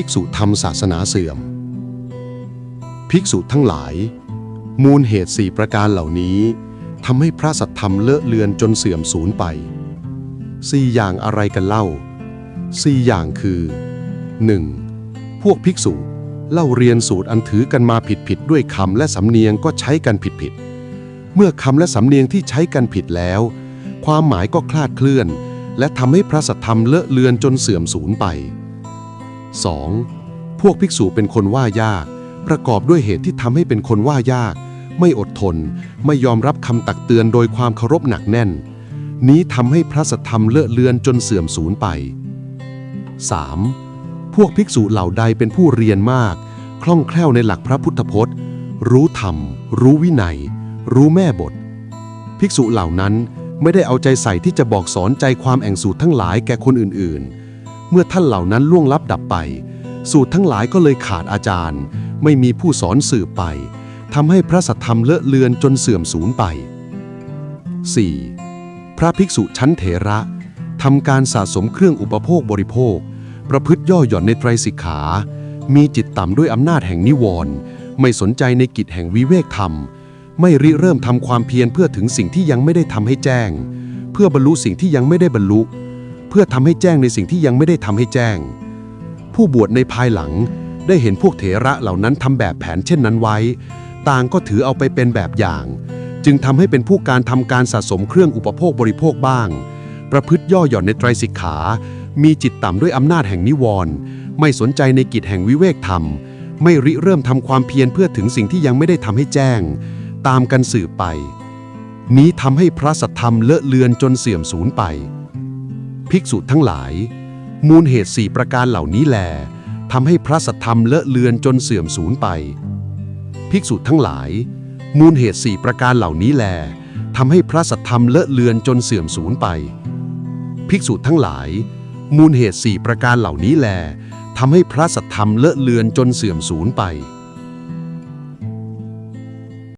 ภิกษุทำศาสนาเสื่อม ภิกษุทั้งหลาย มูลเหตุสี่ประการเหล่านี้ทำให้พระสัทธรรมเลอะเลือนจนเสื่อมสูญไปสี่อย่างอะไรกันเล่าสี่อย่างคือ 1. พวกภิกษุเล่าเรียนสูตรอันถือกันมาผิดๆด้วยคำและสำเนียงก็ใช้กันผิดๆเมื่อคำและสำเนียงที่ใช้กันผิดแล้ว ความหมายก็คลาดเคลื่อน และทำให้พระสัทธรรมเลอะเลือนจนเสื่อมสูญไป 2. พวกภิกษุเป็นคนว่ายาก ประกอบด้วยเหตุที่ทำให้เป็นคนว่ายาก ไม่อดทน ไม่ยอมรับคำตักเตือนโดยความเคารพหนักแน่น นี้ทำให้พระสัทธรรมเลอะเลือนจนเสื่อมสูญไป 3. พวกภิกษุเหล่าใดเป็นผู้เรียนมาก คล่องแคล่วในหลักพระพุทธพจน์ รู้ธรรม รู้วินัย รู้แม่บท ภิกษุเหล่านั้นไม่ได้เอาใจใส่ที่จะบอกสอนใจความแองสูตรทั้งหลายแก่คนอื่นๆ เมื่อท่านเหล่านั้นล่วงลับดับไป สูตรทั้งหลายก็เลยขาดอาจารย์ ไม่มีผู้สอนสืบไปทำให้พระสัทธรรมเลอะเลือนจนเสื่อมสูญไป 4. พระภิกษุชั้นเถระทำการสะสมเครื่องอุปโภคบริโภค ประพฤติย่อหย่อนในไตรสิกขา มีจิตต่ำด้วยอำนาจแห่งนิวรณ์ไม่สนใจในกิจแห่งวิเวกธรรม ไม่ริเริ่มทำความเพียรเพื่อถึงสิ่งที่ยังไม่ได้ทำให้แจ้ง เพื่อบรรลุสิ่งที่ยังไม่ได้บรรลุ เพื่อทำให้แจ้งในสิ่งที่ยังไม่ได้ทำให้แจ้ง ผู้บวชในภายหลังได้เห็นพวกเถระเหล่านั้นทำแบบแผนเช่นนั้นไว้ ต่างก็ถือเอาไปเป็นแบบอย่าง จึงทำให้เป็นผู้การทำการสะสมเครื่องอุปโภคบริโภคบ้าง ประพฤติย่อหย่อนในไตรสิกขา มีจิตต่ำด้วยอำนาจแห่งนิวรณ์ไม่สนใจในกิจแห่งวิเวกธรรม ไม่ริเริ่มทำความเพียรเพื่อถึงสิ่งที่ยังไม่ได้ทำให้แจ้ง ตามกันสืบไป นี้ทำให้พระสัทธรรมเลอะเลือนจนเสื่อมสูญไป ภิกษุทั้งหลาย มูลเหตุสี่ประการเหล่านี้แลทำให้พระสัทธรรมเลอะเลือนจนเสื่อมสูญไป ภิกษุทั้งหลาย มูลเหตุสี่ประการเหล่านี้แลทำให้พระสัทธรรมเลอะเลือนจนเสื่อมสูญไป ภิกษุทั้งหลาย มูลเหตุสี่ประการเหล่านี้แลทำให้พระสัทธรรมเลอะเลือนจนเสื่อมสูญไป